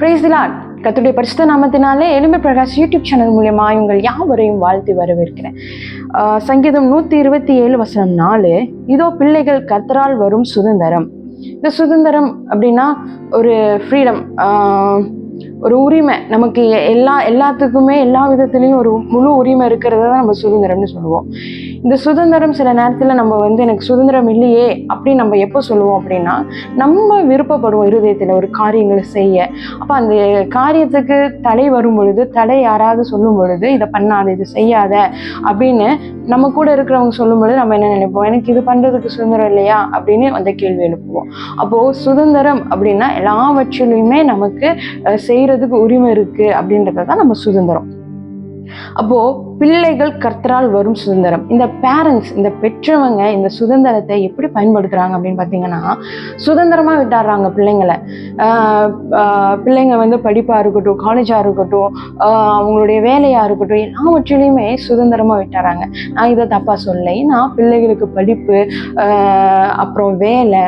பிரேசிலான் கத்துடைய பரிசுத்த நாமத்தினாலே எளிமை பிரகாஷ் யூடியூப் சேனல் மூலியமா உங்கள் யாவரையும் வாழ்த்தி வரவேற்கிறேன். சங்கீதம் நூற்றி இருபத்தி ஏழு வசனம் நாலு. இதோ பிள்ளைகள் கத்தரால் வரும் சுதந்திரம். இந்த சுதந்திரம் அப்படின்னா ஒரு ஃப்ரீடம் ஒரு உரிமை. நமக்கு எல்லா எல்லாத்துக்குமே எல்லா விதத்துலேயும் ஒரு முழு உரிமை இருக்கிறத தான் நம்ம சுதந்திரம்னு சொல்லுவோம். இந்த சுதந்திரம் சில நேரத்தில் நம்ம வந்து எனக்கு சுதந்திரம் இல்லையே அப்படின்னு நம்ம எப்போ சொல்லுவோம் அப்படின்னா நம்ம விருப்பப்படுவோம் இருதயத்தில் ஒரு காரியங்களை செய்ய. அப்போ அந்த காரியத்துக்கு தடை வரும் பொழுது தடை யாராவது சொல்லும் பொழுது இதை பண்ணாத இது செய்யாத அப்படின்னு நம்ம கூட இருக்கிறவங்க சொல்லும் பொழுது நம்ம என்ன நினைப்போம்? எனக்கு இது பண்ணுறதுக்கு சுதந்திரம் இல்லையா? அப்படின்னு அந்த கேள்வி எழுப்புவோம். அப்போது சுதந்திரம் அப்படின்னா எல்லாவற்றிலையுமே நமக்கு செய்கிறதுக்கு உரிமை இருக்குது அப்படின்றது தான் நம்ம சுதந்திரம். அப்போ பிள்ளைகள் கர்த்தரால் வரும் சுதந்திரம். இந்த பேரண்ட்ஸ் இந்த பெற்றவங்க இந்த சுதந்திரத்தை எப்படி பயன்படுத்துறாங்க அப்படின்னு பார்த்தீங்கன்னா சுதந்திரமா விட்டாடுறாங்க பிள்ளைங்களை. பிள்ளைங்க வந்து படிப்பா இருக்கட்டும் காலேஜா இருக்கட்டும் அவங்களுடைய வேலையா இருக்கட்டும் எல்லாவற்றிலையுமே சுதந்திரமா விட்டாராங்க நான் இதை தப்பா சொல்ல ஏன்னா பிள்ளைகளுக்கு படிப்பு அப்புறம் வேலை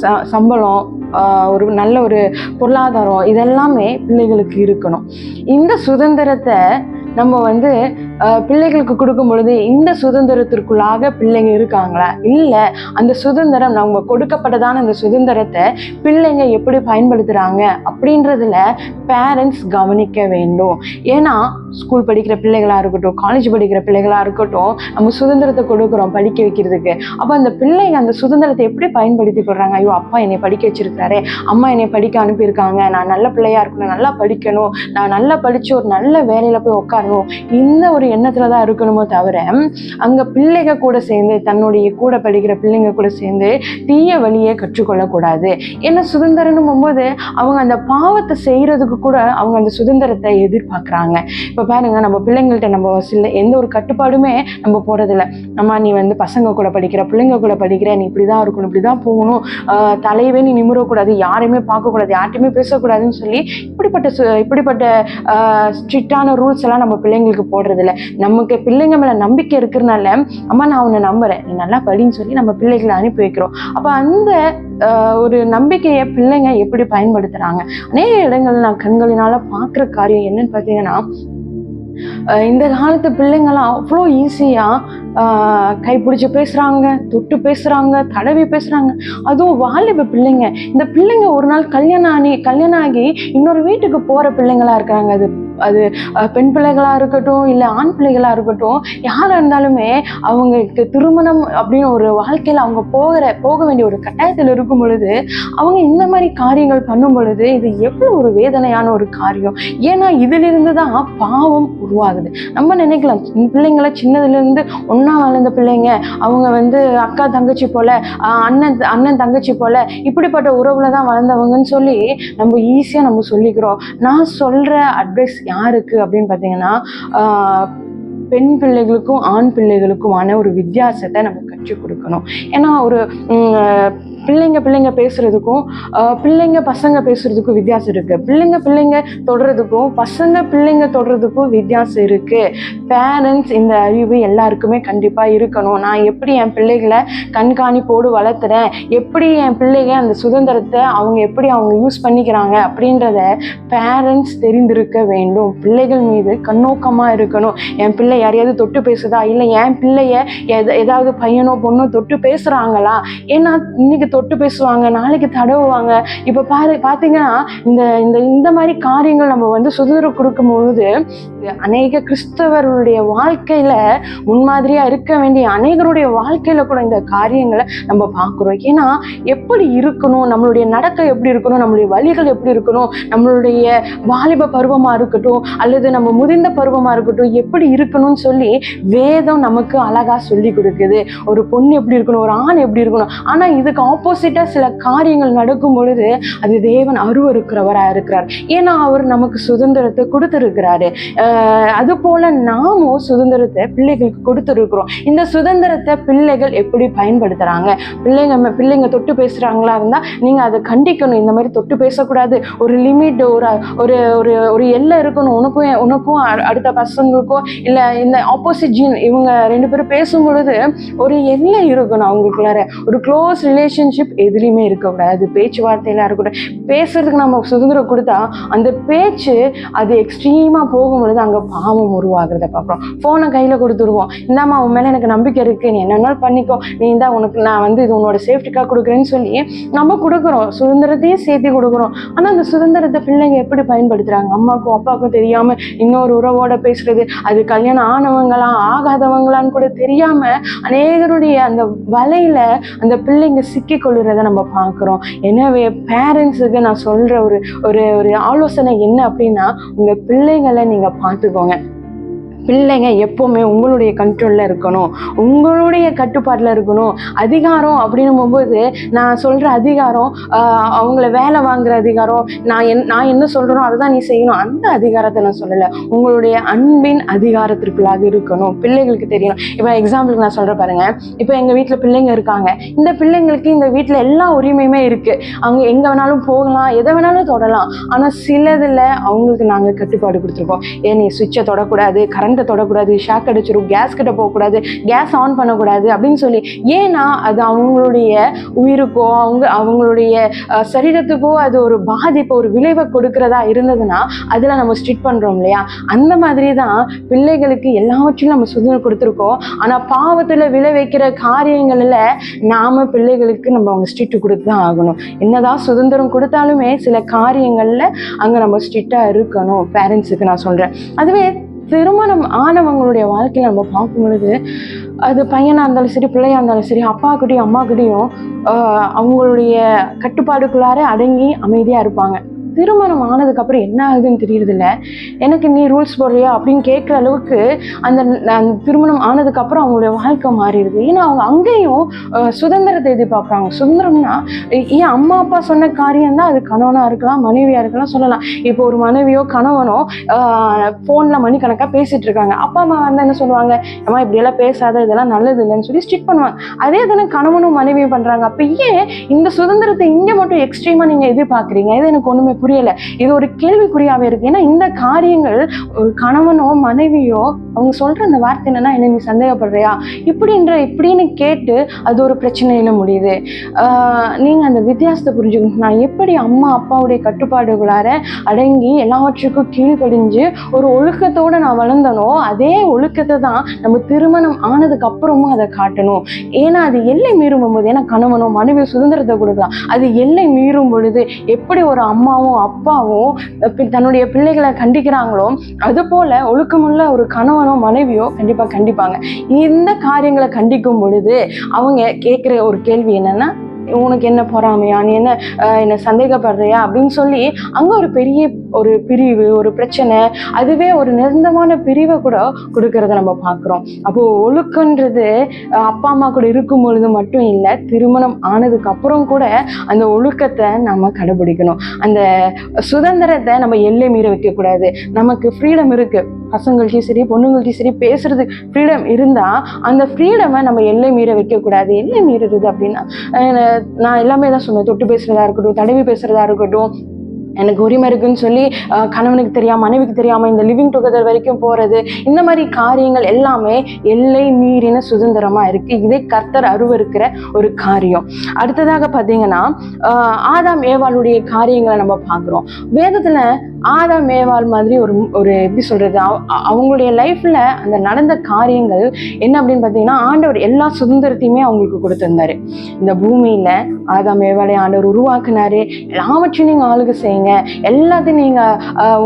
ச சம்பளம் ஒரு நல்ல ஒரு பொருளாதாரம் இதெல்லாமே பிள்ளைகளுக்கு இருக்கணும். இந்த சுதந்திரத்தை நம்ம வந்து பிள்ளைகளுக்கு கொடுக்கும் பொழுது இந்த சுதந்திரத்திற்குள்ளாக பிள்ளைங்க இருக்காங்களா? இல்லை அந்த சுதந்திரம் நம்ம கொடுக்கப்பட்டதான அந்த சுதந்திரத்தை பிள்ளைங்க எப்படி பயன்படுத்துகிறாங்க அப்படின்றதுல பேரண்ட்ஸ் கவனிக்க வேண்டும். ஏன்னா ஸ்கூல் படிக்கிற பிள்ளைகளாக இருக்கட்டும் காலேஜ் படிக்கிற பிள்ளைகளாக இருக்கட்டும் நம்ம சுதந்திரத்தை கொடுக்குறோம் படிக்க வைக்கிறதுக்கு. அப்போ அந்த பிள்ளைங்க அந்த சுதந்திரத்தை எப்படி பயன்படுத்தி கொள்கிறாங்க ஐயோ அப்பா என்னை படிக்க வச்சிருக்காரு அம்மா என்னை படிக்க அனுப்பியிருக்காங்க நான் நல்ல பிள்ளையா இருக்கணும் நல்லா படிக்கணும் நான் நல்லா படிச்சு ஒரு நல்ல வேலையில போய் உட்காரணும் இந்த ஒரு எண்ணத்துல தான் இருக்கணுமோ தவிர அங்க பிள்ளைங்க கூட சேர்ந்து தன்னுடைய கூட படிக்கிற பிள்ளைங்க கூட சேர்ந்து தீய வழியை கற்றுக்கொள்ளக்கூடாது. ஏன்னா சுதந்திரம்னும் போது அவங்க அந்த பாவத்தை செய்யறதுக்கு கூட அவங்க அந்த சுதந்திரத்தை எதிர்பார்க்கறாங்க. இப்ப பாருங்க நம்ம பிள்ளைங்கள்ட்ட நம்ம சில எந்த ஒரு கட்டுப்பாடுமே நம்ம போறதில்ல. அம்மா நீ வந்து பசங்க கூட படிக்கிற பிள்ளைங்க கூட படிக்கிற நீ இப்படிதான் இருக்கணும் இப்படிதான் போகணும். தலையவே நீ நிமிரக்கூடாது யாரையுமே பார்க்கக்கூடாது யார்ட்டையுமே பேசக்கூடாதுன்னு சொல்லி இப்படிப்பட்ட சு- இப்படிப்பட்ட ஸ்ட்ரிக்டான ரூல்ஸ் எல்லாம் நம்ம பிள்ளைங்களுக்கு போடுறதில்ல. நமக்கு பிள்ளைங்க மேல நம்பிக்கை இருக்கிறனால அம்மா நான் உன்னை நம்புறேன். நீ நல்லா படின்னு சொல்லி நம்ம பிள்ளைகளை அனுப்பி வைக்கிறோம். அப்ப அந்த ஒரு நம்பிக்கையை பிள்ளைங்க எப்படி பயன்படுத்துறாங்க? அநேக இடங்கள் நான் கண்களினால பார்க்குற காரியம் என்னன்னு பார்த்தீங்கன்னா இந்த காலத்து பிள்ளைங்களாம் அவ்வளோ ஈஸியாக கைப்பிடிச்சு பேசுகிறாங்க தொட்டு பேசுகிறாங்க தடவி பேசுகிறாங்க அதுவும் வாலிப பிள்ளைங்க. இந்த பிள்ளைங்க ஒரு நாள் கல்யாணம் ஆனி கல்யாணம் ஆகி இன்னொரு வீட்டுக்கு போகிற பிள்ளைங்களா இருக்காங்க அது. அது பெண் பிள்ளைகளாக இருக்கட்டும் இல்லை ஆண் பிள்ளைகளாக இருக்கட்டும் யாராக இருந்தாலுமே அவங்களுக்கு திருமணம் அப்படின்னு ஒரு வாழ்க்கையில் அவங்க போகிற போக வேண்டிய ஒரு கட்டாயத்தில் இருக்கும் பொழுது அவங்க இந்த மாதிரி காரியங்கள் பண்ணும் பொழுது இது எவ்வளோ ஒரு வேதனையான ஒரு காரியம். ஏன்னா இதிலிருந்து தான் பாவம் உருவாகுது. நம்ம நினைக்கலாம் பிள்ளைங்கள சின்னதுலேருந்து ஒன்றா வளர்ந்த பிள்ளைங்க அவங்க வந்து அக்கா தங்கச்சி போல அண்ணன் அண்ணன் தங்கச்சி போல இப்படிப்பட்ட உறவுல தான் வளர்ந்தவங்கன்னு சொல்லி நம்ம ஈஸியாக நம்ம சொல்லிக்கிறோம். நான் சொல்கிற அட்வைஸ் யாருக்கு அப்படின்னு பார்த்தீங்கன்னா பெண் பிள்ளைகளுக்கும் ஆண் பிள்ளைகளுக்குமான ஒரு வித்தியாசத்தை நம்ம கற்றுக் கொடுக்கணும். ஏன்னா ஒரு பிள்ளைங்க பிள்ளைங்க பேசுறதுக்கும் பிள்ளைங்க பசங்க பேசுறதுக்கும் வித்தியாசம் இருக்கு. பிள்ளைங்க பிள்ளைங்க தொடுறதுக்கும் பசங்க பிள்ளைங்க தொடுறதுக்கும் வித்தியாசம் இருக்கு. பேரண்ட்ஸ் இந்த அறிவு எல்லாருக்குமே கண்டிப்பா இருக்கணும். நான் எப்படி என் பிள்ளைகளை கண்காணிப்போடு வளர்த்துறேன்? எப்படி என் பிள்ளைங்க அந்த சுதந்திரத்தை அவங்க எப்படி அவங்க யூஸ் பண்ணிக்கிறாங்க? அப்படின்றத பேரண்ட்ஸ் தெரிந்திருக்க வேண்டும். பிள்ளைகள் மீது கண்ணோக்கமா இருக்கணும். என் பிள்ளை யாரையாவது தொட்டு பேசுதா? இல்லை என் பிள்ளைய எதாவது பையனோ பொண்ணோ தொட்டு பேசுறாங்களா? ஏன்னா இன்னைக்கு தொட்டு பேசுவாங்க நாளைக்கு தடவுவாங்க. இப்போ பாரு பார்த்தீங்கன்னா இந்த இந்த இந்த மாதிரி காரியங்கள் நம்ம வந்து சுதந்திரம் கொடுக்கும் பொழுது அநேக கிறிஸ்தவர்களுடைய வாழ்க்கையில முன்மாதிரியா இருக்க வேண்டிய அநேகருடைய வாழ்க்கையில கூட இந்த காரியங்களை நம்ம பார்க்குறோம் ஏன்னா எப்படி இருக்கணும் நம்மளுடைய நடக்க எப்படி இருக்கணும் நம்மளுடைய வழிகள் எப்படி இருக்கணும் நம்மளுடைய வாலிப பருவமா இருக்கட்டும் அல்லது நம்ம முதிர்ந்த பருவமா இருக்கட்டும் எப்படி இருக்கணும்னு சொல்லி வேதம் நமக்கு அழகா சொல்லி கொடுக்குது. ஒரு பொண்ணு எப்படி இருக்கணும் ஒரு ஆண் எப்படி இருக்கணும். ஆனா இதுக்கு ஆப்போசிட்டா சில காரியங்கள் நடக்கும் பொழுது அது தேவன் அருவருக்கிறவராக இருக்கிறார். ஏன்னா அவர் நமக்கு சுதந்திரத்தை கொடுத்துருக்கிறாரு. அது போல நாமும் சுதந்திரத்தை பிள்ளைகளுக்கு கொடுத்துருக்குறோம். இந்த சுதந்திரத்தை பிள்ளைகள் எப்படி பயன்படுத்துறாங்க? பிள்ளைங்க பிள்ளைங்க தொட்டு பேசுறாங்களா இருந்தா நீங்க அதை கண்டிக்கணும். இந்த மாதிரி தொட்டு பேசக்கூடாது. ஒரு லிமிட் ஒரு ஒரு ஒரு ஒரு எல்லை இருக்கணும். உனக்கும் உனக்கும் அடுத்த பசங்களுக்கும் இல்ல இந்த ஆப்போசிட் ஜீன் இவங்க ரெண்டு பேரும் பேசும் பொழுது ஒரு எல்லை இருக்கணும் அவங்களுக்குள்ளார. ஒரு க்ளோஸ் ரிலேஷன் ரிலேஷன்ஷிப் எதுலேயுமே இருக்கக்கூடாது அது பேச்சுவார்த்தையில இருக்கட்டும். பேசுறதுக்கு நம்ம சுதந்திரம் கொடுத்தா அந்த பேச்சு அது எக்ஸ்ட்ரீமாக போகும்பொழுது அங்கே பாவம் உருவாகிறத பார்க்குறோம். ஃபோனை கையில் கொடுத்துருவோம் இந்தாம்மா உன் மேலே எனக்கு நம்பிக்கை இருக்குது நீ என்னென்னாலும் பண்ணிக்கோ. நீ இந்தா உனக்கு நான் வந்து இது உன்னோட சேஃப்டிக்காக கொடுக்குறேன்னு சொல்லி நம்ம கொடுக்குறோம். சுதந்திரத்தையும் சேர்த்து கொடுக்குறோம். ஆனால் அந்த சுதந்திரத்தை பிள்ளைங்க எப்படி பயன்படுத்துகிறாங்க அம்மாக்கும் அப்பாவுக்கும் தெரியாமல் இன்னொரு உறவோட பேசுறது அது கல்யாணம் ஆனவங்களா ஆகாதவங்களான்னு கூட தெரியாமல் அநேகருடைய அந்த வலையில அந்த பிள்ளைங்க சிக்கி கொள்ளுறத நம்ம பார்க்குறோம். எனவே பேரண்ட்ஸுக்கு நான் சொல்ற ஒரு ஒரு ஒரு ஆலோசனை என்ன அப்படின்னா உங்க பிள்ளைகளை நீங்க பார்த்துக்கோங்க. பிள்ளைங்க எப்போவுமே உங்களுடைய கண்ட்ரோலில் இருக்கணும். உங்களுடைய கட்டுப்பாட்டில் இருக்கணும். அதிகாரம் அப்படின்னும் போது நான் சொல்கிற அதிகாரம் அவங்கள வேலை வாங்குற அதிகாரம் நான் என் நான் என்ன சொல்கிறேனோ அதை தான் நீ செய்யணும். அந்த அதிகாரத்தை நான் சொல்லலை. உங்களுடைய அன்பின் அதிகாரத்திற்குள்ளாக இருக்கணும். பிள்ளைகளுக்கு தெரியணும். இப்போ எக்ஸாம்பிளுக்கு நான் சொல்கிற பாருங்க. இப்போ எங்கள் வீட்டில் பிள்ளைங்க இருக்காங்க. இந்த பிள்ளைங்களுக்கு இந்த வீட்டில் எல்லா உரிமையுமே இருக்குது அவங்க எங்கே வேணாலும் போகலாம் எதை வேணாலும் தொடலாம். ஆனால் சிலதில் அவங்களுக்கு நாங்கள் கட்டுப்பாடு கொடுத்துருக்கோம். ஏன் நீ சுவிட்சை தொடக்கூடாது? கரண்ட் கரண்ட்டை தொடக்கூடாது ஷாக் அடிச்சிடும் கேஸ் கிட்ட போகக்கூடாது கேஸ் ஆன் பண்ணக்கூடாது அப்படின்னு சொல்லி ஏன்னா அது அவங்களுடைய உயிருக்கோ அவங்க அவங்களுடைய சரீரத்துக்கோ அது ஒரு பாதிப்பு ஒரு விளைவை கொடுக்கறதா இருந்ததுன்னா அதில் நம்ம ஸ்ட்ரிட் பண்ணுறோம் இல்லையா? அந்த மாதிரி தான் பிள்ளைகளுக்கு எல்லாவற்றையும் நம்ம சுதந்திரம் கொடுத்துருக்கோம். ஆனால் பாவத்தில் விளைவிக்கிற காரியங்களில் நாம பிள்ளைகளுக்கு நம்ம அவங்க ஸ்ட்ரிக்ட் கொடுத்து தான் ஆகணும். என்னதான் சுதந்திரம் கொடுத்தாலுமே சில காரியங்களில் அங்கே நம்ம ஸ்ட்ரிக்டாக இருக்கணும். பேரண்ட்ஸுக்கு நான் சொல்கிறேன் அதுவே திருமணம் ஆனவங்களுடைய வாழ்க்கையில நம்ம பார்க்கும் பொழுது அது பையனாக இருந்தாலும் சரி பிள்ளையா இருந்தாலும் சரி அப்பாக்கிட்டையும் அம்மாக்கிட்டையும் அவங்களுடைய கட்டுப்பாடுக்குள்ளார அடங்கி அமைதியாக இருப்பாங்க. திருமணம் ஆனதுக்கப்புறம் என்ன ஆகுதுன்னு தெரியறதில்ல. எனக்கு நீ ரூல்ஸ் போடுறியா அப்படின்னு கேட்குற அளவுக்கு அந்த அந்த திருமணம் ஆனதுக்கப்புறம் அவங்களுடைய வாழ்க்கை மாறிடுது. ஏன்னா அவங்க அங்கேயும் சுதந்திரத்தை எதிர்பார்க்குறாங்க. சுதந்திரம்னா ஏன் அம்மா அப்பா சொன்ன காரியம் தான் அது கணவனாக இருக்கலாம் மனைவியாக இருக்கலாம் சொல்லலாம். இப்போ ஒரு மனைவியோ கணவனோ ஃபோனில் மணிக்கணக்காக பேசிட்டு இருக்காங்க அப்பா அம்மா வந்து என்ன சொல்லுவாங்க? அம்மா இப்படியெல்லாம் பேசாத இதெல்லாம் நல்லது இல்லைன்னு சொல்லி ஸ்ட்ரிக் பண்ணுவாங்க. அதே தானே கணவனும் மனைவியும் பண்ணுறாங்க அப்போ ஏன் இந்த சுதந்திரத்தை இங்கே மட்டும் எக்ஸ்ட்ரீமாக நீங்கள் எதிர்பார்க்குறீங்க? இது எனக்கு ஒன்றுமே புரியல. இது ஒரு கேள்விக்குறியாகவே இருக்கு. ஏன்னா இந்த காரியங்கள் ஒரு கணவனோ மனைவியோ அவங்க சொல்ற அந்த வார்த்தை என்னன்னா என்ன நீ சந்தேகப்படுறியா? இப்படின்ற இப்படின்னு கேட்டு அது ஒரு பிரச்சனையில முடியுது. ஆஹ் நீங்க அந்த வித்தியாசத்தை புரிஞ்சுக்கணும். நான் எப்படி அம்மா அப்பாவுடைய கட்டுப்பாடுகளார அடங்கி எல்லாவற்றுக்கும் கீழ்ப்படிஞ்சு ஒரு ஒழுக்கத்தோட நான் வளர்ந்தனோ அதே ஒழுக்கத்தை தான் நம்ம திருமணம் ஆனதுக்கு அப்புறமும் அதை காட்டணும். ஏன்னா அது எல்லை மீறும் போது ஏன்னா கணவனோ மனைவி சுதந்திரத்தை கொடுக்கலாம். அது எல்லை மீறும் பொழுது எப்படி ஒரு அம்மாவும் அப்பாவும் தன்னுடைய பிள்ளைகளை கண்டிக்கிறாங்களோ அது போல ஒழுக்கமுள்ள ஒரு கணவன் மனைவியோ கண்டிப்பா கண்டிப்பாங்க. இந்த காரியங்களை கண்டிக்கும் பொழுது அவங்க கேட்குற ஒரு கேள்வி என்னன்னா உனக்கு என்ன பொறாமையா? நீ என்ன என்ன சந்தேகப்படுறியா? அப்படின்னு சொல்லி அங்க ஒரு பெரிய ஒரு பிரிவு ஒரு பிரச்சனை அதுவே ஒரு நிரந்தரமான பிரிவை கூட கொடுக்கறத நம்ம பார்க்குறோம். அப்போ ஒழுக்கன்றது அப்பா அம்மா கூட இருக்கும் பொழுது மட்டும் இல்லை திருமணம் ஆனதுக்கு அப்புறம் கூட அந்த ஒழுக்கத்தை நம்ம கடைபிடிக்கணும். அந்த சுதந்திரத்தை நம்ம எல்லை மீற வைக்கக்கூடாது. நமக்கு ஃப்ரீடம் இருக்கு. பசங்கள்ட்டையும் சரி பொண்ணுங்கள்ட்டையும் சரி பேசுறது ஃப்ரீடம் இருந்தா அந்த ஃப்ரீடமை நம்ம எல்லை மீற வைக்கக்கூடாது. எல்லை மீறுறது அப்படின்னா நான் எல்லாமே தான் சொன்னேன். தொட்டு பேசுறதா இருக்கட்டும் தடவி பேசுறதா இருக்கட்டும் எனக்கு உரிமை இருக்குன்னு சொல்லி கணவனுக்கு தெரியாம மனைவிக்கு தெரியாம இந்த லிவிங் டுகெதர் வரைக்கும் போறது இந்த மாதிரி காரியங்கள் எல்லாமே எல்லை மீறின சுதந்திரமா இருக்கு. இதை கர்த்தர் அருவருக்கிற ஒரு காரியம். அடுத்ததாக பார்த்தீங்கன்னா ஆதாம் ஏவாளுடைய காரியங்களை நம்ம பார்க்குறோம். வேதத்துல ஆதா மேவால் மாதிரி ஒரு ஒரு எப்படி சொல்றது அவங்களுடைய லைஃப்ல அந்த நடந்த காரியங்கள் என்ன அப்படின்னு பார்த்தீங்கன்னா ஆண்டவர் எல்லா சுதந்திரத்தையுமே அவங்களுக்கு கொடுத்திருந்தாரு. இந்த பூமியில ஆதா மேவாலை ஆண்டவர் உருவாக்குனாரு. எல்லாவற்றையும் நீங்க ஆளுக செய்யுங்க. எல்லாத்தையும் நீங்க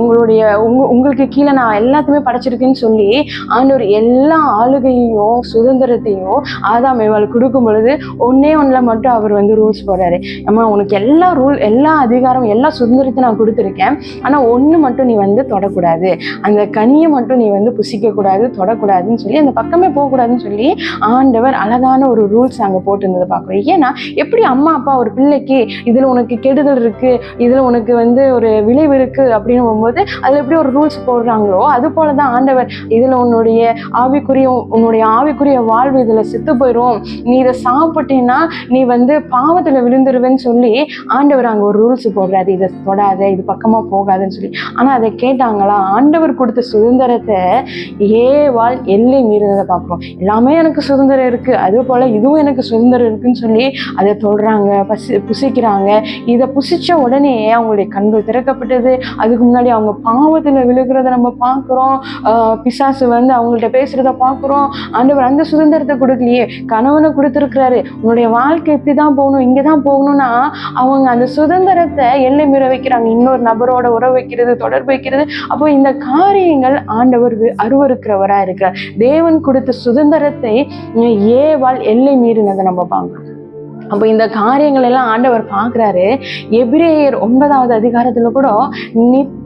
உங்களுடைய உங்க உங்களுக்கு கீழே நான் எல்லாத்தையுமே படைச்சிருக்கேன்னு சொல்லி ஆண்டவர் எல்லா ஆளுகையையும் சுதந்திரத்தையும் ஆதா மேவால் கொடுக்கும் பொழுது ஒன்னே ஒண்ணுல மட்டும் அவர் வந்து ரூல்ஸ் போடுறாரு. அம்மா உனக்கு எல்லா ரூல் எல்லா அதிகாரம் எல்லா சுதந்திரத்தையும் நான் கொடுத்துருக்கேன். ஆனா ஒன்று மட்டும் நீ வந்து தொடக்கூடாது. அந்த கனியை மட்டும் நீ வந்து புசிக்கக்கூடாது தொடக்கூடாதுன்னு சொல்லி அந்த பக்கமே போகக்கூடாதுன்னு சொல்லி ஆண்டவர் அழகான ஒரு ரூல்ஸ் அங்கே போட்டிருந்ததை பார்க்குறோம். ஏன்னா எப்படி அம்மா அப்பா ஒரு பிள்ளைக்கு இதில் உனக்கு கெடுதல் இருக்குது இதில் உனக்கு வந்து ஒரு விளைவு இருக்குது அப்படின்னு போகும்போது அதில் எப்படி ஒரு ரூல்ஸ் போடுறாங்களோ அது போல தான் ஆண்டவர் இதில் உன்னுடைய ஆவிக்குரிய உன்னுடைய ஆவிக்குரிய வாழ்வு இதில் செத்து போயிடும் நீ இதை சாப்பிட்டீன்னா நீ வந்து பாவத்தில் விழுந்துருவேன்னு சொல்லி ஆண்டவர் அங்கே ஒரு ரூல்ஸ் போடுறாரு. இதை தொடாத இது பக்கமாக போகாதுன்னு அப்படின்னு சொல்லி. ஆனால் அதை கேட்டாங்களா? ஆண்டவர் கொடுத்த சுதந்திரத்தை ஏவாள் எல்லை மீறினதை பார்க்குறோம். எல்லாமே எனக்கு சுதந்திரம் இருக்கு. அதே போல இதுவும் எனக்கு சுதந்திரம் இருக்குன்னு சொல்லி அதை தொடுறாங்க பசி புசிக்கிறாங்க. இதை புசிச்ச உடனே அவங்களுடைய கண்கள் திறக்கப்பட்டது. அதுக்கு முன்னாடி அவங்க பாவத்துல விழுகிறத நம்ம பார்க்குறோம். பிசாசு வந்து அவங்கள்ட்ட பேசுகிறத பார்க்குறோம். ஆண்டவர் அந்த சுதந்திரத்தை கொடுக்கலையே. கணவனை கொடுத்துருக்குறாரு. உன்னுடைய வாழ்க்கை இப்படி தான் போகணும் இங்கே தான் போகணும்னா அவங்க அந்த சுதந்திரத்தை எல்லை மீற வைக்கிறாங்க. இன்னொரு நபரோட உறவு வைக்கிறது தொடர்பு வைக்கிறது. அப்போ இந்த காரியங்கள் ஆண்டவர் வி- அருவருக்கிறவரா இருக்கிறார். தேவன் கொடுத்த சுதந்திரத்தை ஏவால் ஏவாள் எல்லை மீறினதை நம்ம பார்க்கணும். அப்போ இந்த காரியங்கள் எல்லாம் ஆண்டவர் பார்க்குறாரு. எபிரேயர் ஒன்பதாவது அதிகாரத்துல கூட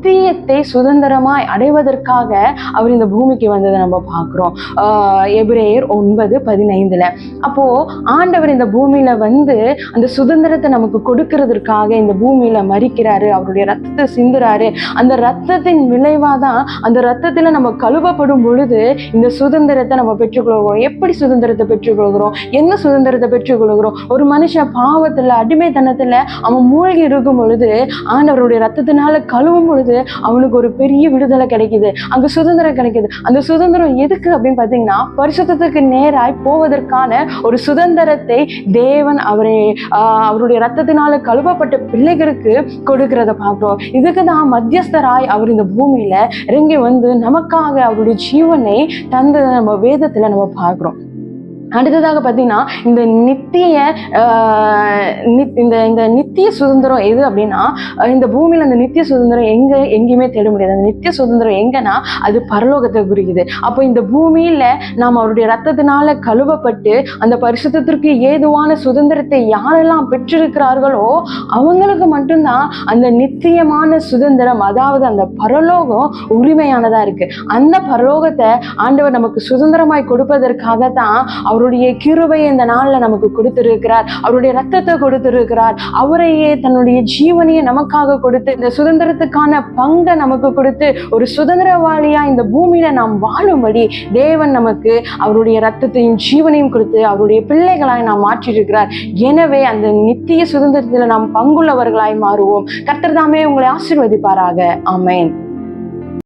நித்தியத்தை சுதந்திரமாய் அடைவதற்காக அவர் இந்த பூமிக்கு வந்ததை நம்ம பார்க்குறோம். எபிரேயர் ஒன்பது பதினைந்துல. அப்போ ஆண்டவர் இந்த பூமியில வந்து அந்த சுதந்திரத்தை நமக்கு கொடுக்கறதற்காக இந்த பூமியில மறிக்கிறாரு அவருடைய ரத்தத்தை சிந்துறாரு. அந்த ரத்தத்தின் விளைவாக தான் அந்த ரத்தத்துல நம்ம கழுவப்படும் பொழுது இந்த சுதந்திரத்தை நம்ம பெற்றுக்கொள்கிறோம். எப்படி சுதந்திரத்தை பெற்றுக்கொள்கிறோம்? என்ன சுதந்திரத்தை பெற்றுக்கொள்கிறோம்? ஒரு மனுஷன் பாவத்துல அடிமைத்தனத்துல அவன் மூழ்கி இருக்கும் பொழுது ஆண்டவருடைய ரத்தத்தினால கழுவும் பொழுது அவனுக்கு ஒரு பெரிய விடுதலை கிடைக்குது அங்க சுதந்திரம் கிடைக்குது. அந்த சுதந்திரம் எதுக்கு அப்படின்னு பார்த்தீங்கன்னா பரிசுத்தத்துக்கு நேராய் போவதற்கான ஒரு சுதந்திரத்தை தேவன் அவரை ஆஹ் அவருடைய ரத்தத்தினால கழுவப்பட்ட பிள்ளைகளுக்கு கொடுக்கிறத பார்க்கிறோம். இதுக்கு தான் மத்தியஸ்தராய் அவர் இந்த பூமியில இறங்கி வந்து நமக்காக அவருடைய ஜீவனை தந்ததை நம்ம வேதத்துல நம்ம பார்க்கிறோம். அடுத்ததாக பார்த்தீங்கன்னா இந்த நித்திய ஆஹ், நித்- இந்த இந்த நித்திய சுதந்திரம் எது அப்படின்னா இந்த பூமியில அந்த நித்திய சுதந்திரம் எங்க எங்கேயுமே தேட முடியாது. அந்த நித்திய சுதந்திரம் எங்கன்னா அது பரலோகத்தை குறிக்குது. அப்போ இந்த பூமியில நாம் அவருடைய ரத்தத்தினால கழுவப்பட்டு அந்த பரிசுத்திற்கு ஏதுவான சுதந்திரத்தை யாரெல்லாம் பெற்றிருக்கிறார்களோ அவங்களுக்கு மட்டும்தான் அந்த நித்தியமான சுதந்திரம் அதாவது அந்த பரலோகம் உரிமையானதா இருக்கு. அந்த பரலோகத்தை ஆண்டவர் நமக்கு சுதந்திரமாய் கொடுப்பதற்காக தான் அவருடைய கிருவையை இந்த நாள்ல நமக்கு கொடுத்திருக்கிறார். அவருடைய ரத்தத்தை கொடுத்திருக்கிறார். அவரையே தன்னுடைய ஜீவனையை நமக்காக கொடுத்து இந்த சுதந்திரத்துக்கான பங்கை நமக்கு கொடுத்து ஒரு சுதந்திரவாளியா இந்த பூமியில நாம் வாழும்படி தேவன் நமக்கு அவருடைய ரத்தத்தையும் ஜீவனையும் கொடுத்து அவருடைய பிள்ளைகளாய் நாம் மாற்றியிருக்கிறார். எனவே அந்த நித்திய சுதந்திரத்தில் நாம் பங்குள்ளவர்களாய் மாறுவோம். கர்த்தர் தாமே உங்களை ஆசீர்வதிப்பாராக. ஆமென்.